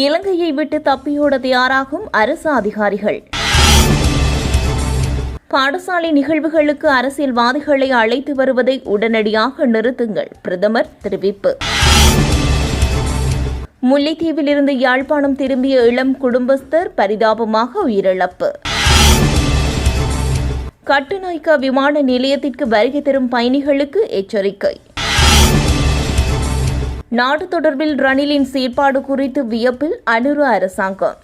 இலங்கையை விட்டு தப்பியோட தயாராகும் அரசு அதிகாரிகள்? பாடசாலை நிகழ்வுகளுக்கு அரசியல்வாதிகளை அழைத்து வருவதை உடனடியாக நிறுத்துங்கள் பிரதமர் தெரிவிப்பு. முல்லைத்தீவிலிருந்து யாழ்ப்பாணம் திரும்பிய இளம் குடும்பஸ்தர் பரிதாபமாக உயிரிழப்பு. கட்டுநாய்க்கா விமான நிலையத்திற்கு வருகை தரும் பயணிகளுக்கு எச்சரிக்கை. நாடு தொடர்பில் ரணிலின் செயற்பாடு குறித்து வியப்பில் அனுரு அரசாங்கம்.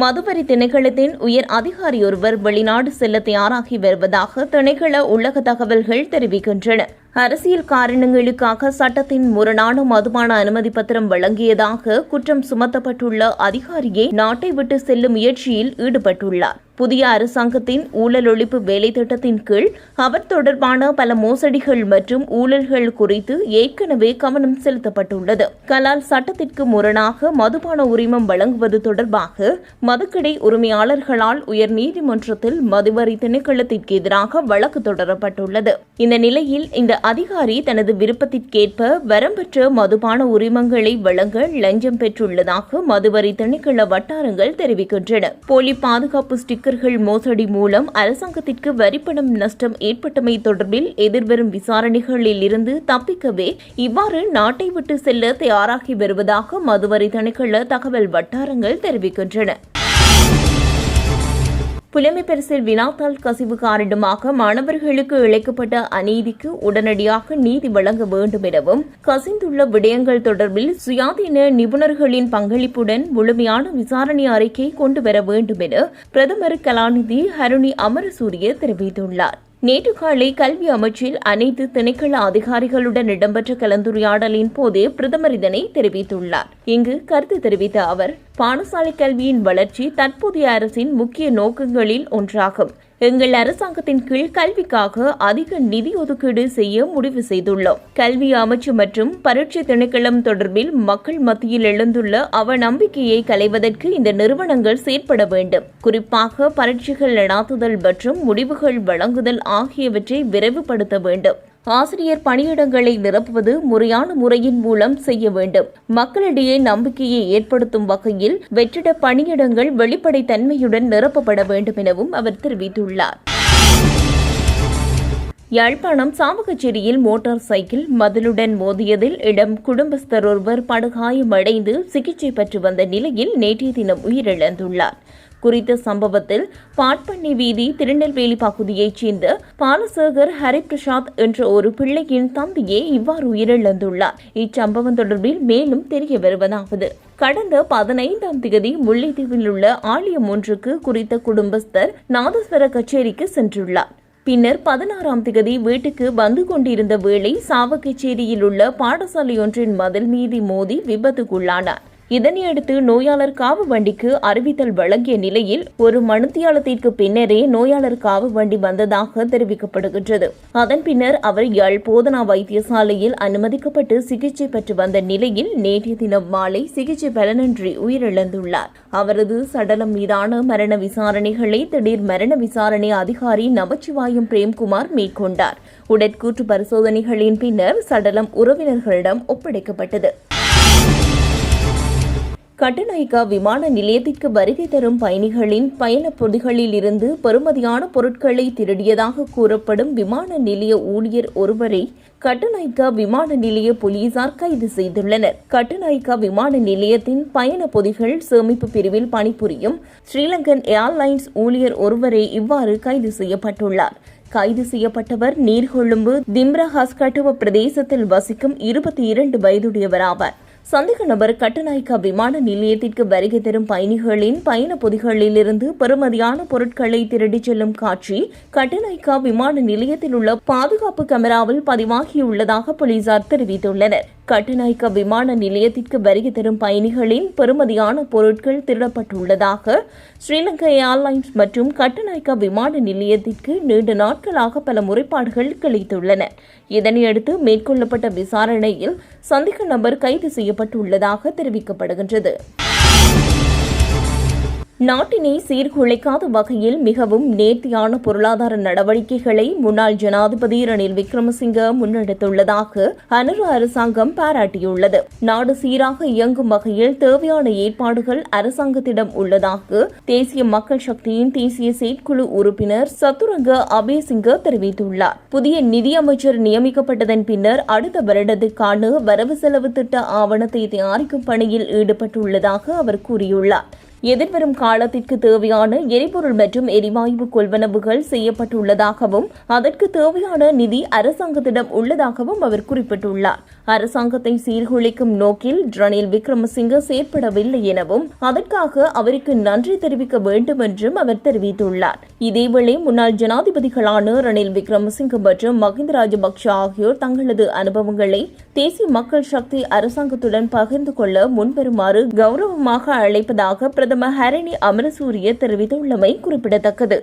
மதுவரி திணைக்களத்தின் உயர் அதிகாரியொருவர் வெளிநாடு செல்ல தயாராகி வருவதாக திணைக்கள உள்ளக தகவல்கள் தெரிவிக்கின்றன. அரசியல் காரணங்களுக்காக சட்டத்தின் முரணான மதுபான அனுமதி பத்திரம் வழங்கியதாக குற்றம் சுமத்தப்பட்டுள்ள அதிகாரியை நாட்டை விட்டு செல்லும் முயற்சியில் ஈடுபட்டுள்ளார். புதிய அரசாங்கத்தின் ஊழல் ஒழிப்பு வேலை திட்டத்தின் கீழ் அவர் தொடர்பான பல மோசடிகள் மற்றும் ஊழல்கள் குறித்து ஏற்கனவே கவனம் செலுத்தப்பட்டுள்ளது. கலால் சட்டத்திற்கு முரணாக மதுபான உரிமம் வழங்குவது தொடர்பாக மதுக்கடை உரிமையாளர்களால் உயர் நீதிமன்றத்தில் மதுவரி திணைக்களத்திற்கு எதிராக வழக்கு தொடரப்பட்டுள்ளது. இந்த நிலையில் இந்த அதிகாரி தனது விருப்பத்திற்கேற்ப வரம்பற்ற மதுபான உரிமங்களை வழங்க லஞ்சம் பெற்றுள்ளதாக மதுவரி திணைக்கள வட்டாரங்கள் தெரிவிக்கின்றன. போலி பாதுகாப்பு ஸ்டிக்கர்கள் மோசடி மூலம் அரசாங்கத்திற்கு வரிப்பணம் நஷ்டம் ஏற்பட்டமை தொடர்பில் எதிர்வரும் விசாரணைகளில் இருந்து தப்பிக்கவே இவ்வாறு நாட்டை விட்டு செல்ல தயாராகி வருவதாக மதுவரி திணைக்கள தகவல் வட்டாரங்கள் தெரிவிக்கின்றன. புலமை வினாத்தாள் கசிவு காரணமாக மாணவர்களுக்கு இழைக்கப்பட்ட அநீதிக்கு உடனடியாக நீதி வழங்க வேண்டும் எனவும் கசிந்துள்ள விடயங்கள் தொடர்பில் சுயாதீன நிபுணர்களின் பங்களிப்புடன் முழுமையான விசாரணை அறிக்கை கொண்டு வர வேண்டும் என பிரதமர் கலாநிதி ஹருணி அமரசூரிய தெரிவித்துள்ளார். நேற்று காலை கல்வி அமைச்சில் அனைத்து திணைக்கள அதிகாரிகளுடன் இடம்பெற்ற கலந்துரையாடலின் போது பிரதமர் இதனை தெரிவித்துள்ளார். இங்கு கருத்து தெரிவித்த அவர் பாடசாலை கல்வியின் வளர்ச்சி தற்போதைய அரசின் முக்கிய நோக்கங்களில் ஒன்றாகும். எங்கள் அரசாங்கத்தின் கீழ் கல்விக்காக அதிக நிதி ஒதுக்கீடு செய்ய முடிவு செய்துள்ளோம். கல்வி அமைச்சு மற்றும் பரீட்சை திணைக்களம் தொடர்பில் மக்கள் மத்தியில் எழுந்துள்ள அவநம்பிக்கையை களைவதற்கு இந்த நிறுவனங்கள் செயற்பட வேண்டும். குறிப்பாக பரீட்சைகள் நடாத்துதல் மற்றும் முடிவுகள் வழங்குதல் ஆகியவற்றை விரைவுபடுத்த வேண்டும். ஆசிரியர் பணியிடங்களை நிரப்புவது முறையான முறையின் மூலம் செய்ய வேண்டும். மக்களிடையே நம்பிக்கையை ஏற்படுத்தும் வகையில் வெற்றிட பணியிடங்கள் வெளிப்படைத்தன்மையுடன் நிரப்பப்பட வேண்டும் எனவும் அவர் தெரிவித்துள்ளார். யாழ்ப்பாணம் சாவகச்சேரியில் மோட்டார் சைக்கிள் மதிலுடன் மோதியதில் இடம் குடும்பஸ்தர் ஒருவர் படுகாயமடைந்து சிகிச்சை பெற்று வந்த நிலையில் நேற்றைய தினம் உயிரிழந்துள்ளார். குறித்த சம்பவத்தில் பாட்பண்ணி வீதி திருநெல்வேலி பகுதியைச் சேர்ந்த பாலசேகர் ஹரிபிரசாத் என்ற ஒரு பிள்ளையின் தந்தையே இவ்வாறு உயிரிழந்துள்ளார். இச்சம்பவம் தொடர்பில் மேலும் தெரிய வருவதாவது. கடந்த பதினைந்தாம் தேதி முல்லைத்தீவில் உள்ள ஆலயம் ஒன்றுக்கு குறித்த குடும்பஸ்தர் நாதஸ்வர கச்சேரிக்கு சென்றுள்ளார். பின்னர் பதினாறாம் திகதி வீட்டுக்கு வந்து கொண்டிருந்த வேளை சாவகச்சேரியில் உள்ள பாடசாலையொன்றின் மதில் மீதி மோதி விபத்துக்குள்ளானார். இதனையடுத்து நோயாளர் காவு வண்டிக்கு அறிவித்தல் வழங்கிய நிலையில் ஒரு மனுத்தியாலத்திற்கு பின்னரே நோயாளர் காவு வண்டி வந்ததாக தெரிவிக்கப்படுகின்றது. அதன் பின்னர் அவர் யாழ் போதனா வைத்தியசாலையில் அனுமதிக்கப்பட்டு சிகிச்சை பெற்று வந்த நிலையில் நேற்றைய தினம் மாலை சிகிச்சை பலனின்றி உயிரிழந்துள்ளார். அவரது சடலம் மீதான மரண விசாரணைகளை திடீர் மரண விசாரணை அதிகாரி நமச்சிவாயம் பிரேம்குமார் மேற்கொண்டார். உடற்கூற்று பரிசோதனைகளின் பின்னர் சடலம் உறவினர்களிடம் ஒப்படைக்கப்பட்டது. கட்டுநாயக்கா விமான நிலையத்திற்கு வருகை தரும் பயணிகளின் பயணப் பொதிகளில் இருந்து பெறுமதியான பொருட்களை திருடியதாக கூறப்படும் விமான நிலைய ஊழியர் ஒருவரை கட்டுநாயக்கா விமான நிலைய போலீசார் கைது செய்துள்ளனர். கட்டுநாயக்கா விமான நிலையத்தின் பயண பொதிகள் சேமிப்பு பிரிவில் பணிபுரியும் ஸ்ரீலங்கன் ஏர்லைன்ஸ் ஊழியர் ஒருவரே இவ்வாறு கைது செய்யப்பட்டுள்ளார். கைது செய்யப்பட்டவர் நீர்கொழும்பு திம்ரஹாஸ் கட்டுவ பிரதேசத்தில் வசிக்கும் இருபத்தி இரண்டு வயதுடையவராவார். சந்தேக நபர் கட்டுநாயக்கா விமான நிலையத்திற்கு வருகை தரும் பயணிகளின் பயண பொதிகளிலிருந்து பெறுமதியான பொருட்களை திருடிச் செல்லும் காட்சி கட்டுநாயக்கா விமான நிலையத்தில் உள்ள பாதுகாப்பு கேமராவில் பதிவாகியுள்ளதாக போலீசார் தெரிவித்துள்ளனர். கட்டுநாயக்கா விமான நிலையத்திற்கு வருகை தரும் பயணிகளின் பெறுமதியான பொருட்கள் திருடப்பட்டுள்ளதாக ஸ்ரீலங்கா ஏர்லைன்ஸ் மற்றும் கட்டுநாயக்கா விமான நிலையத்திற்கு நீண்ட நாட்களாக பல முறைப்பாடுகள் கிடைத்துள்ளன இதனையடுத்து மேற்கொள்ளப்பட்ட விசாரணையில் சந்தேக நபர் கைது செய்யப்பட்டுள்ளதாக தெரிவிக்கப்படுகின்றது. நாட்டினை சீர்குலைக்காத வகையில் மிகவும் நேர்த்தியான பொருளாதார நடவடிக்கைகளை முன்னாள் ஜனாதிபதி ரணில் விக்ரமசிங்க முன்னெடுத்துள்ளதாக அனுர அரசாங்கம் பாராட்டியுள்ளது. நாடு சீராக இயங்கும் வகையில் தேவையான ஏற்பாடுகள் அரசாங்கத்திடம் உள்ளதாக தேசிய மக்கள் சக்தியின் தேசிய செயற்குழு உறுப்பினர் சத்துரங்க அபேசிங்க தெரிவித்துள்ளார். புதிய நிதியமைச்சர் நியமிக்கப்பட்டதன் பின்னர் அடுத்த வருடத்துக்கான வரவு செலவு திட்ட ஆவணத்தை தயாரிக்கும் பணியில் ஈடுபட்டுள்ளதாக அவர் கூறியுள்ளார். எதிர்வரும் காலத்திற்கு தேவையான எரிபொருள் மற்றும் எரிவாயு கொள்வனவுகள் செய்யப்பட்டுள்ளதாகவும் அதற்கு தேவையான நிதி அரசாங்கத்திடம் உள்ளதாகவும் அவர் குறிப்பிட்டுள்ளார். அரசாங்கத்தை சீர்குலைக்கும் நோக்கில் ரணில் விக்ரமசிங்க செயற்படவில்லை எனவும் அதற்காக அவருக்கு நன்றி தெரிவிக்க வேண்டும் என்றும் அவர் தெரிவித்துள்ளார். இதேவேளை முன்னாள் ஜனாதிபதிகளான ரணில் விக்ரமசிங்க மற்றும் மஹிந்த ராஜபக்ஷ ஆகியோர் தங்களது அனுபவங்களை தேசிய மக்கள் சக்தி அரசாங்கத்துடன் பகிர்ந்து கொள்ள முன்வருமாறு கௌரவமாக அழைப்பதாக பிரதமர் பிரதமர் ஹரணி அமரசூரிய தெரிவித்துள்ளமை குறிப்பிடத்தக்கது.